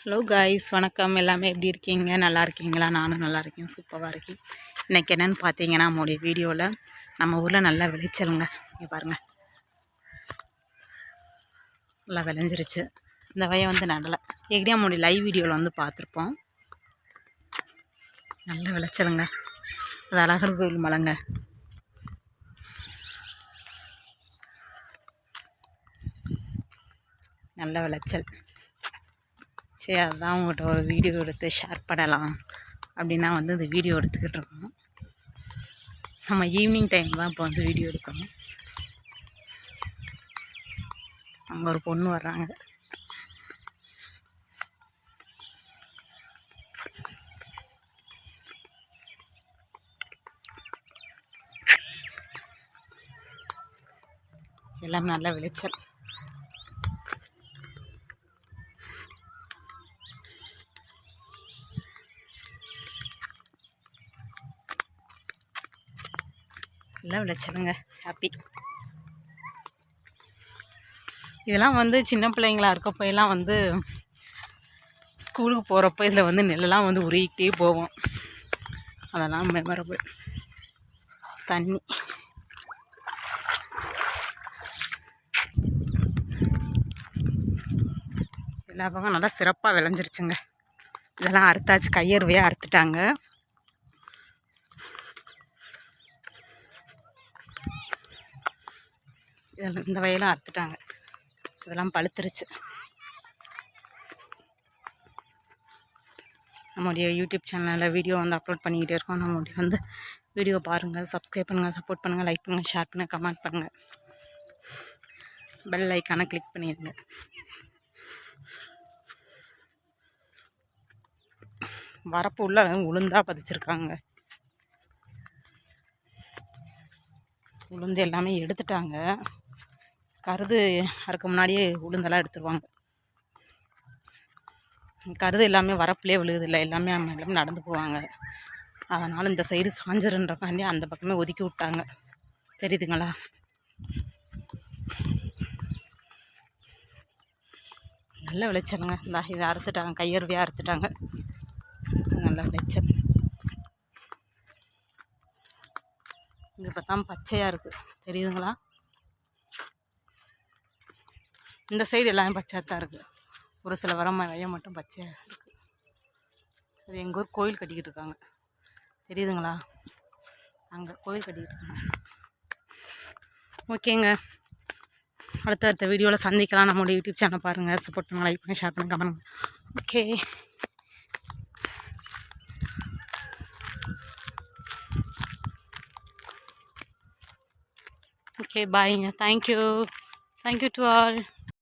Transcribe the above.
Hello guys வணக்கம். எல்லாமே எப்படி இருக்கீங்க? நல்லா இருக்கீங்களா? நானும் நல்லா இருக்கேன். சூப்பராக இருக்கேன். இன்றைக்கி என்னென்னு பார்த்தீங்கன்னா நம்மளுடைய வீடியோவில் நம்ம ஊரில் நல்லா விளைச்சலுங்க. இங்கே பாருங்கள் நல்லா விளைஞ்சிருச்சு. இந்த வய வந்து நடலை. ஏற்கனவே நம்மளுடைய லைவ் வீடியோவில் வந்து பார்த்துருப்போம் நல்ல விளைச்சலுங்க. அது அழகர் கோவில் மலைங்க. நல்ல விளைச்சல். சரி அதுதான் உங்கள்கிட்ட ஒரு வீடியோ எடுத்து ஷேர் பண்ணலாம் அப்படின்னா வந்து இந்த வீடியோ எடுத்துக்கிட்டு இருக்கோம். நம்ம ஈவினிங் டைம் தான் இப்போ வந்து வீடியோ எடுக்கணும். அங்கே ஒரு பொண்ணு வர்றாங்க. எல்லாம் நல்ல விளைச்சல். நல்லா விளைச்சலுங்க ஹாப்பி இதெல்லாம் வந்து சின்ன பிள்ளைங்களா இருக்கப்போ எல்லாம் வந்து ஸ்கூலுக்கு போகிறப்ப இதில் வந்து நெல்லெல்லாம் வந்து உருகிக்கிட்டே போவோம் அதெல்லாம் மெமரபிள் தண்ணி. எல்லா பக்கம் நல்லா சிறப்பாக விளைஞ்சிருச்சுங்க. இதெல்லாம் அறுத்தாச்சு கையறுவையாக அறுத்துட்டாங்க. இதெல்லாம் இந்த வயலும் அறுத்துட்டாங்க. இதெல்லாம் பழுத்துருச்சு. நம்முடைய யூடியூப் சேனலில் வீடியோ வந்து அப்லோட் பண்ணிக்கிட்டே இருக்கோம். நம்மளுடைய வந்து வீடியோ பாருங்கள் சப்ஸ்கிரைப் பண்ணுங்கள் சப்போர்ட் பண்ணுங்கள் லைக் பண்ணுங்கள் ஷேர் பண்ணுங்கள் கமெண்ட் பண்ணுங்கள் பெல் ஐக்கானை கிளிக் பண்ணிடுங்க. வரப்பு உள்ள உளுந்தாக பதிச்சிருக்காங்க. உளுந்து எல்லாமே எடுத்துட்டாங்க. கருது அறுக்க முன்னாடியே உளுந்தெல்லாம் எடுத்துருவாங்க. கருது எல்லாமே வரப்புலேயே விழுகுதில்ல. எல்லாமே எல்லாமே நடந்து போவாங்க. அதனால் இந்த சைடு சாஞ்சிருன்றக்காண்டி அந்த பக்கமே ஒதுக்கி விட்டாங்க. தெரியுதுங்களா? நல்ல விளைச்சலுங்க. இந்த இதை அறுத்துட்டாங்க. கையறுவையாக அறுத்துட்டாங்க. நல்ல விளைச்சல். இது பார்த்தா பச்சையாக இருக்குது தெரியுதுங்களா? இந்த சைடு எல்லாமே பச்சையாக தான் இருக்குது ஒரு சில வரம் வய மட்டும் பச்சையாக இருக்குது அது எங்கள் ஊர் கோயில் கட்டிக்கிட்டு இருக்காங்க. தெரியுதுங்களா? அங்கே கோயில் கட்டிக்கிட்டு இருக்காங்க. ஓகேங்க. அடுத்த அடுத்த வீடியோவில் சந்திக்கலாம். நம்மளோட யூடியூப் சேனல் பாருங்கள் சப்போர்ட் பண்ணுங்கள் லைக் பண்ணி ஷேர் பண்ணுங்கள் கமெண்ட் ஓகே ஓகே பாய்ங்க thank you thank you to all